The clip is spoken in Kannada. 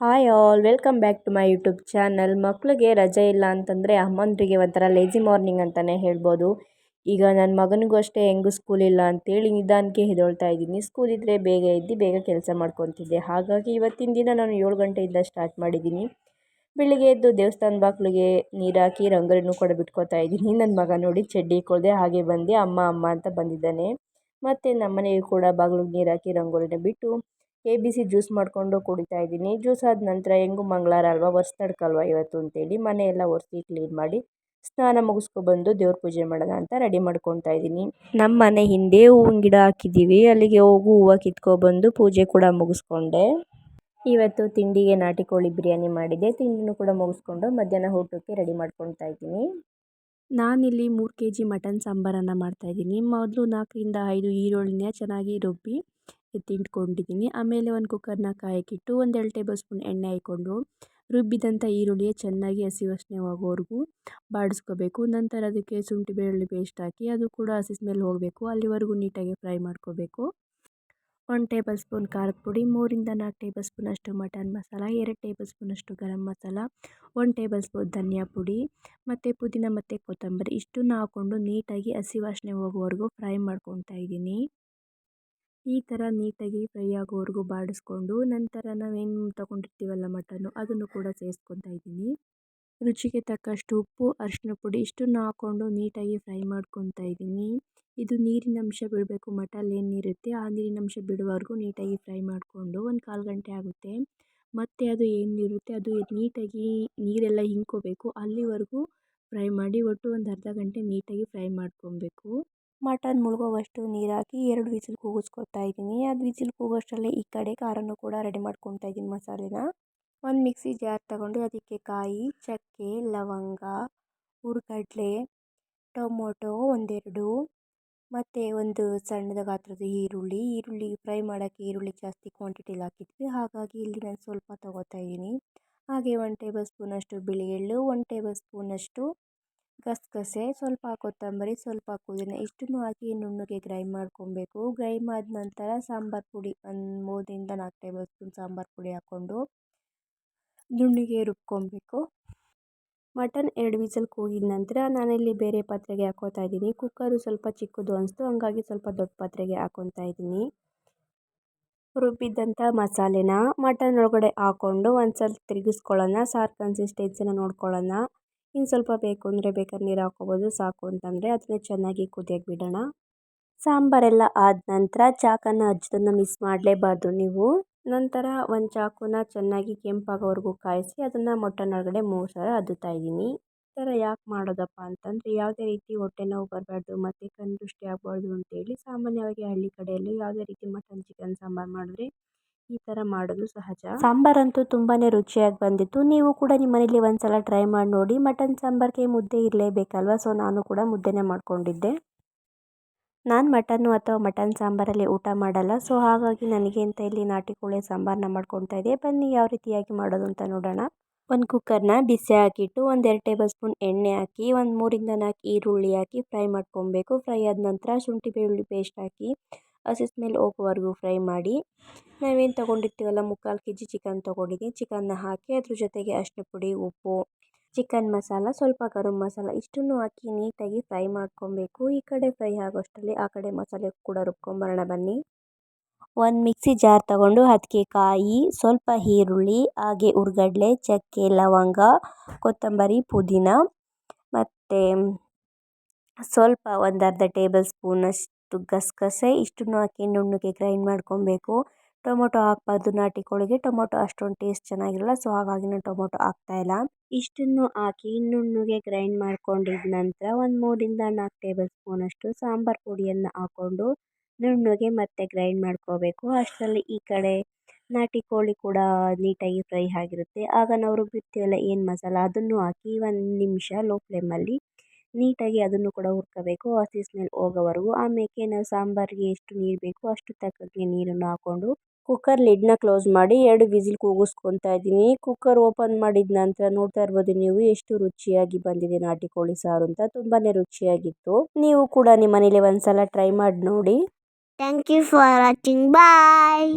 Hi all welcome back to my YouTube channel ಮಕ್ಕಳಿಗೆ ರಜೆ ಇಲ್ಲ ಅಂತಂದರೆ ಅಮ್ಮಂದ್ರಿಗೆ ಒಂಥರ ಲೇಜಿ ಮಾರ್ನಿಂಗ್ ಅಂತಲೇ ಹೇಳ್ಬೋದು. ಈಗ ನನ್ನ ಮಗನಿಗೂ ಅಷ್ಟೇ ಹೆಂಗೂ ಸ್ಕೂಲ್ ಇಲ್ಲ ಅಂತೇಳಿ ನಿಧಾನಕ್ಕೆ ಹೆದೊಳ್ತಾ ಇದ್ದೀನಿ. ಸ್ಕೂಲ್ ಇದ್ದರೆ ಬೇಗ ಎದ್ದು ಬೇಗ ಕೆಲಸ ಮಾಡ್ಕೊತಿದ್ದೆ. ಹಾಗಾಗಿ ಇವತ್ತಿನ ದಿನ ನಾನು ಏಳು ಗಂಟೆಯಿಂದ ಸ್ಟಾರ್ಟ್ ಮಾಡಿದ್ದೀನಿ. ಬೆಳಿಗ್ಗೆ ಎದ್ದು ದೇವಸ್ಥಾನ ಬಾಗಿಲಿಗೆ ನೀರು ಹಾಕಿ ರಂಗೋಲಿನೂ ಕೂಡ ಬಿಟ್ಕೋತಾ ಇದ್ದೀನಿ. ನನ್ನ ಮಗ ನೋಡಿ ಚಡ್ಡಿ ಕೊಳದೆ ಹಾಗೆ ಬಂದು. ಅಮ್ಮ ಅಮ್ಮ ಅಂತ ಬಂದಿದ್ದಾನೆ. ಮತ್ತು ನಮ್ಮ ಮನೆಯೂ ಕೂಡ ಬಾಗ್ಲಿಗೆ ನೀರು ಹಾಕಿ ರಂಗೋಲಿನ ಬಿಟ್ಟು ಎ ಬಿ ಸಿ ಜ್ಯೂಸ್ ಮಾಡಿಕೊಂಡು ಕುಡಿತಾ ಇದ್ದೀನಿ. ಜ್ಯೂಸ್ ಆದ ನಂತರ ಹೆಂಗೂ ಮಂಗಳವಾರ ಅಲ್ವಾ? ಒರೆಸ್ದಡ್ಕಲ್ವ ಇವತ್ತು ಅಂತೇಳಿ ಮನೆಯೆಲ್ಲ ಒರೆಸಿ ಕ್ಲೀನ್ ಮಾಡಿ ಸ್ನಾನ ಮುಗಿಸ್ಕೊಬಂದು ದೇವ್ರ ಪೂಜೆ ಮಾಡೋಣ ಅಂತ ರೆಡಿ ಮಾಡ್ಕೊತಾ ಇದ್ದೀನಿ. ನಮ್ಮ ಮನೆ ಹಿಂದೆ ಹೂವಿನ ಗಿಡ ಹಾಕಿದ್ದೀವಿ. ಅಲ್ಲಿಗೆ ಹೋಗು ಹೂವು ಕಿತ್ಕೊಬಂದು ಪೂಜೆ ಕೂಡ ಮುಗಿಸ್ಕೊಂಡೆ. ಇವತ್ತು ತಿಂಡಿಗೆ ನಾಟಿ ಕೋಳಿ ಬಿರಿಯಾನಿ ಮಾಡಿದೆ. ತಿಂಡಿನೂ ಕೂಡ ಮುಗಿಸ್ಕೊಂಡು ಮಧ್ಯಾಹ್ನ ಊಟಕ್ಕೆ ರೆಡಿ ಮಾಡ್ಕೊತಾ ಇದ್ದೀನಿ. ನಾನಿಲ್ಲಿ ಮೂರು ಕೆ ಜಿ ಮಟನ್ ಸಾಂಬಾರನ್ನು ಮಾಡ್ತಾಯಿದ್ದೀನಿ ಮೊದಲು ನಾಲ್ಕರಿಂದ ಐದು ಈರುಳ್ಳಿನ ಚೆನ್ನಾಗಿ ರುಬ್ಬಿ ಎತ್ತಿಟ್ಕೊಂಡಿದ್ದೀನಿ ಆಮೇಲೆ ಒಂದು ಕುಕ್ಕರ್ನ ಕಾಯಕ್ಕಿಟ್ಟು ಒಂದು ಎರಡು ಟೇಬಲ್ ಸ್ಪೂನ್ ಎಣ್ಣೆ ಹಾಕ್ಕೊಂಡು ರುಬ್ಬಿದಂಥ ಈರುಳ್ಳಿ ಚೆನ್ನಾಗಿ ಹಸಿ ವಾಸನೆ ಹೋಗೋವರೆಗೂ ಬಾಡಿಸ್ಕೋಬೇಕು. ನಂತರ ಅದಕ್ಕೆ ಶುಂಠಿ, ಬೆಳ್ಳುಳ್ಳಿ ಪೇಸ್ಟ್ ಹಾಕಿ ಅದು ಕೂಡ ಹಸಿ ಸ್ಮೆಲ್ ಹೋಗಬೇಕು. ಅಲ್ಲಿವರೆಗೂ ನೀಟಾಗಿ ಫ್ರೈ ಮಾಡ್ಕೋಬೇಕು. ಒಂದು ಟೇಬಲ್ ಸ್ಪೂನ್ ಖಾರದ ಪುಡಿ, ಮೂರಿಂದ ನಾಲ್ಕು ಟೇಬಲ್ ಸ್ಪೂನಷ್ಟು ಮಟನ್ ಮಸಾಲ, ಎರಡು ಟೇಬಲ್ ಸ್ಪೂನಷ್ಟು ಗರಂ ಮಸಾಲ, ಒಂದು ಟೇಬಲ್ ಸ್ಪೂನ್ ಧನಿಯಾ ಪುಡಿ ಮತ್ತು ಪುದೀನ ಮತ್ತು ಕೊತ್ತಂಬರಿ ಇಷ್ಟನ್ನು ಹಾಕ್ಕೊಂಡು ನೀಟಾಗಿ ಹಸಿ ವಾಸನೆ ಹೋಗೋವರೆಗೂ ಫ್ರೈ ಮಾಡ್ಕೊತಾ ಇದ್ದೀನಿ. ಈ ಥರ ನೀಟಾಗಿ ಫ್ರೈ ಆಗೋವರೆಗೂ ಬಾಡಿಸ್ಕೊಂಡು ನಂತರ ನಾವೇನು ತೊಗೊಂಡಿರ್ತೀವಲ್ಲ ಮಟನ್ನು, ಅದನ್ನು ಕೂಡ ಸೇರಿಸ್ಕೊತಾ ಇದ್ದೀನಿ. ರುಚಿಗೆ ತಕ್ಕಷ್ಟು ಉಪ್ಪು ಅರಿಶಿನ ಪುಡಿ ಇಷ್ಟನ್ನು ಹಾಕ್ಕೊಂಡು ನೀಟಾಗಿ ಫ್ರೈ ಮಾಡ್ಕೊತಾ ಇದ್ದೀನಿ. ಇದು ನೀರಿನ ಅಂಶ ಬಿಡಬೇಕು ಮಟನ್ ಏನು ಆ ನೀರಿನ ಅಂಶ ಬಿಡುವವರೆಗೂ ನೀಟಾಗಿ ಫ್ರೈ ಮಾಡಿಕೊಂಡು ಒಂದು ಕಾಲು ಗಂಟೆ ಆಗುತ್ತೆ. ಮತ್ತು ಅದು ಏನಿರುತ್ತೆ ಅದು ನೀಟಾಗಿ ನೀರೆಲ್ಲ ಹಿಂಕೋಬೇಕು, ಅಲ್ಲಿವರೆಗೂ ಫ್ರೈ ಮಾಡಿ ಒಟ್ಟು ಒಂದು ಅರ್ಧ ಗಂಟೆ ನೀಟಾಗಿ ಫ್ರೈ ಮಾಡ್ಕೊಬೇಕು. ಮಟನ್ ಮುಳುಗೋವಷ್ಟು ನೀರು ಹಾಕಿ ಎರಡು ವಿಸಿಲ್ ಕೂಗಿಸ್ಕೊತಾ ಇದ್ದೀನಿ. ಅದು ವಿಸಿಲ್ ಕೂಗೋಷ್ಟರಲ್ಲೇ ಈ ಕಡೆ ಖಾರನೂ ಕೂಡ ರೆಡಿ ಮಾಡ್ಕೊತಾ ಇದ್ದೀನಿ ಮಸಾಲೆನ. ಒಂದು ಮಿಕ್ಸಿ ಜಾರ್ ತಗೊಂಡು ಅದಕ್ಕೆ ಕಾಯಿ, ಚಕ್ಕೆ, ಲವಂಗ, ಹುರ್ಗಡ್ಲೆ, ಟೊಮೊಟೊ ಒಂದೆರಡು, ಮತ್ತು ಒಂದು ಸಣ್ಣದ ಗಾತ್ರದ ಈರುಳ್ಳಿ. ಈರುಳ್ಳಿ ಫ್ರೈ ಮಾಡೋಕ್ಕೆ ಈರುಳ್ಳಿ ಜಾಸ್ತಿ ಕ್ವಾಂಟಿಟಿಲಿ ಹಾಕಿದ್ವಿ. ಹಾಗಾಗಿ ಇಲ್ಲಿ ನಾನು ಸ್ವಲ್ಪ ತೊಗೋತಾ ಇದ್ದೀನಿ. ಹಾಗೆ ಒನ್ ಟೇಬಲ್ ಸ್ಪೂನಷ್ಟು ಬಿಳಿ ಎಳ್ಳು ಒನ್ ಟೇಬಲ್ ಸ್ಪೂನಷ್ಟು ಗಸಗಸೆ, ಸ್ವಲ್ಪ ಕೊತ್ತಂಬರಿ, ಸ್ವಲ್ಪ ಪುದೀನ ಇಷ್ಟನ್ನು ಹಾಕಿ ನುಣ್ಣಗೆ ಗ್ರೈಂಡ್ ಮಾಡ್ಕೊಬೇಕು. ಗ್ರೈಂಡ್ ಆದ ನಂತರ ಸಾಂಬಾರು ಪುಡಿ, ಒಂದು ಮೂರರಿಂದ ನಾಲ್ಕು ಟೇಬಲ್ ಸ್ಪೂನ್ ಸಾಂಬಾರು ಪುಡಿ ಹಾಕ್ಕೊಂಡು ನುಣ್ಣಗೆ ರುಬ್ಕೊಬೇಕು. ಮಟನ್ ಎರಡು ವಿಸಲ್ ಕೂಗಿದ ನಂತರ ನಾನಿಲ್ಲಿ ಬೇರೆ ಪಾತ್ರೆಗೆ ಹಾಕೋತಾ ಇದ್ದೀನಿ. ಕುಕ್ಕರು ಸ್ವಲ್ಪ ಚಿಕ್ಕದು ಅನಿಸ್ತು, ಹಂಗಾಗಿ ಸ್ವಲ್ಪ ದೊಡ್ಡ ಪಾತ್ರೆಗೆ ಹಾಕೊತಾ ಇದ್ದೀನಿ. ರುಬ್ಬಿದ್ದಂಥ ಮಸಾಲೆನ ಮಟನ್ ಒಳಗಡೆ ಹಾಕ್ಕೊಂಡು ಒಂದು ಸಲ ತಿರುಗಿಸ್ಕೊಳ್ಳೋಣ. ಸಾರು ಕನ್ಸಿಸ್ಟೆನ್ಸಿನ ನೋಡ್ಕೊಳ್ಳೋಣ. ಇನ್ನು ಸ್ವಲ್ಪ ಬೇಕು ಅಂದರೆ ಬೇಕಾದ್ರೆ ನೀರು ಹಾಕ್ಕೋಬೋದು, ಸಾಕು ಅಂತಂದರೆ ಅದನ್ನ ಚೆನ್ನಾಗಿ ಕುದಿಯಕ್ಕೆ ಬಿಡೋಣ. ಸಾಂಬಾರೆಲ್ಲ ಆದ ನಂತರ ಚಾಕನ್ನು ಹಚ್ಚೋದನ್ನ ಮಿಸ್ ಮಾಡಲೇಬಾರ್ದು ನೀವು. ನಂತರ ಒಂದು ಚಾಕುನ ಚೆನ್ನಾಗಿ ಕೆಂಪಾಗೋವರೆಗೂ ಕಾಯಿಸಿ ಅದನ್ನು ಮೊಟ್ಟೆನೊಳಗಡೆ ಮೂರು ಸಲ ಅದ್ದುತ್ತಾ ಇದ್ದೀನಿ. ಈ ಥರ ಯಾಕೆ ಮಾಡೋದಪ್ಪ ಅಂತಂದರೆ ಯಾವುದೇ ರೀತಿ ಹೊಟ್ಟೆ ನೋವು ಬರಬಾರ್ದು, ಮತ್ತು ಕಣ್ಣು ದೃಷ್ಟಿ ಆಗಬಾರ್ದು ಅಂತೇಳಿ ಸಾಮಾನ್ಯವಾಗಿ ಹಳ್ಳಿ ಕಡೆಯಲ್ಲಿ ಯಾವುದೇ ರೀತಿ ಮಟನ್, ಚಿಕನ್, ಸಾಂಬಾರು ಮಾಡಿದ್ರೆ ಈ ಥರ ಮಾಡೋದು ಸಹಜ? ಸಾಂಬಾರಂತೂ ತುಂಬಾ ರುಚಿಯಾಗಿ ಬಂದಿತ್ತು. ನೀವು ಕೂಡ ನಿಮ್ಮ ಮನೇಲಿ ಒಂದ್ಸಲ ಟ್ರೈ ಮಾಡಿ ನೋಡಿ. ಮಟನ್ ಸಾಂಬಾರಿಗೆ ಮುದ್ದೆ ಇರಲೇಬೇಕಲ್ವ? ಸೊ ನಾನು ಕೂಡ ಮುದ್ದೆನೇ ಮಾಡ್ಕೊಂಡಿದ್ದೆ. ನಾನು ಮಟನ್ನು ಅಥವಾ ಮಟನ್ ಸಾಂಬಾರಲ್ಲಿ ಊಟ ಮಾಡಲ್ಲ. ಸೊ ಹಾಗಾಗಿ ನನಗೆ ಅಂತ ಇಲ್ಲಿ ನಾಟಿ ಕೋಳಿ ಸಾಂಬಾರನ್ನ ಮಾಡ್ಕೊತಾ ಇದೆ ಬನ್ನಿ, ಯಾವ ರೀತಿಯಾಗಿ ಮಾಡೋದು ಅಂತ ನೋಡೋಣ. ಒಂದು ಕುಕ್ಕರ್ನ ಬಿಸಿ ಹಾಕಿಟ್ಟು ಒಂದು ಎರಡು ಟೇಬಲ್ ಸ್ಪೂನ್ ಎಣ್ಣೆ ಹಾಕಿ, ಒಂದು ಮೂರಿಂದ ನಾಲ್ಕು ಈರುಳ್ಳಿ ಹಾಕಿ ಫ್ರೈ ಮಾಡ್ಕೊಬೇಕು ಫ್ರೈ ಆದ ನಂತರ ಶುಂಠಿ ಬೆಳ್ಳುಳ್ಳಿ ಪೇಸ್ಟ್ ಹಾಕಿ ಹಸಿ ಸ್ಮೆಲ್ ಹೋಗೋವರೆಗೂ ಫ್ರೈ ಮಾಡಿ, ನಾವೇನು ತೊಗೊಂಡಿರ್ತೀವಲ್ಲ, ಮುಕ್ಕಾಲು ಕೆ ಜಿ ಚಿಕನ್ ತೊಗೊಂಡಿದ್ದೀನಿ. ಚಿಕನ್ನ ಹಾಕಿ ಅದ್ರ ಜೊತೆಗೆ ಅರಿಶಿನ ಪುಡಿ, ಉಪ್ಪು, ಚಿಕನ್ ಮಸಾಲ, ಸ್ವಲ್ಪ ಗರಂ ಮಸಾಲ ಇಷ್ಟನ್ನು ಹಾಕಿ ನೀಟಾಗಿ ಫ್ರೈ ಮಾಡ್ಕೊಬೇಕು. ಈ ಕಡೆ ಫ್ರೈ ಆಗೋಷ್ಟರಲ್ಲಿ ಆ ಕಡೆ ಮಸಾಲೆ ಕೂಡ ರುಬ್ಕೊಂಬರೋಣ ಬನ್ನಿ. ಒಂದು ಮಿಕ್ಸಿ ಜಾರ್ ತಗೊಂಡು ಅದಕ್ಕೆ ಕಾಯಿ, ಸ್ವಲ್ಪ ಈರುಳ್ಳಿ, ಹಾಗೆ ಹುರ್ಗಡ್ಲೆ ಚಕ್ಕೆ, ಲವಂಗ, ಕೊತ್ತಂಬರಿ, ಪುದೀನ ಮತ್ತು ಸ್ವಲ್ಪ ಒಂದು ಅರ್ಧ ಟೇಬಲ್ ಸ್ಪೂನಷ್ಟು ಗಸಗಸೆ, ಇಷ್ಟನ್ನು ಹಾಕಿ ನುಣ್ಣಗೆ ಗ್ರೈಂಡ್ ಮಾಡ್ಕೊಬೇಕು. ಟೊಮೊಟೊ ಹಾಕ್ಬಾರ್ದು ನಾಟಿ ಕೋಳಿಗೆ. ಟೊಮೊಟೊ ಅಷ್ಟೊಂದು ಟೇಸ್ಟ್ ಚೆನ್ನಾಗಿರಲ್ಲ ಸೊ ಹಾಗಾಗಿ ನಾನು ಟೊಮೊಟೊ ಹಾಕ್ತಾಯಿಲ್ಲ ಇಷ್ಟನ್ನು ಹಾಕಿ ನುಣ್ಣಗೆ ಗ್ರೈಂಡ್ ಮಾಡ್ಕೊಂಡಿದ್ದ ನಂತರ ಒಂದು ಮೂರಿಂದ ನಾಲ್ಕು ಟೇಬಲ್ ಸ್ಪೂನಷ್ಟು ಸಾಂಬಾರು ಪುಡಿಯನ್ನು ಹಾಕ್ಕೊಂಡು ನುಣ್ಣಗೆ ಮತ್ತೆ ಗ್ರೈಂಡ್ ಮಾಡ್ಕೋಬೇಕು. ಅಷ್ಟರಲ್ಲಿ ಈ ಕಡೆ ನಾಟಿ ಕೋಳಿ ಕೂಡ ನೀಟಾಗಿ ಫ್ರೈ ಆಗಿರುತ್ತೆ. ಆಗ ನಾವು ರುಬ್ಬಿರ್ತೀವಲ್ಲ, ಏನು ಮಸಾಲ, ಅದನ್ನು ಹಾಕಿ ಒಂದು ನಿಮಿಷ ಲೋ ಫ್ಲೇಮಲ್ಲಿ ನೀಟಾಗಿ ಅದನ್ನು ಕೂಡ ಹುರ್ಕೋಬೇಕು. ಹಸಿ ಸ್ಮೆಲ್ ಹೋಗೋವರೆಗೂ. ಆಮೇಲೆ ನಾವು ಸಾಂಬಾರಿಗೆ ಎಷ್ಟು ನೀರು ಬೇಕು ಅಷ್ಟು ತಕ್ಕಂಗೆ ನೀರನ್ನು ಹಾಕ್ಕೊಂಡು ಕುಕ್ಕರ್ ಲಿಡ್ನ ಕ್ಲೋಸ್ ಮಾಡಿ ಎರಡು ವಿಸಿಲ್ ಕೂಗಿಸ್ಕೊತಾ ಇದ್ದೀನಿ. ಕುಕ್ಕರ್ ಓಪನ್ ಮಾಡಿದ ನಂತರ ನೋಡ್ತಾ ಇರ್ಬೋದು ನೀವು ಎಷ್ಟು ರುಚಿಯಾಗಿ ಬಂದಿದೆ ನಾಟಿ ಕೋಳಿ ಸಾರು ಅಂತ. ತುಂಬಾ ರುಚಿಯಾಗಿತ್ತು. ನೀವು ಕೂಡ ನಿಮ್ಮ ಮನೇಲಿ ಒಂದ್ಸಲ ಟ್ರೈ ಮಾಡಿ ನೋಡಿ. Thank you for watching bye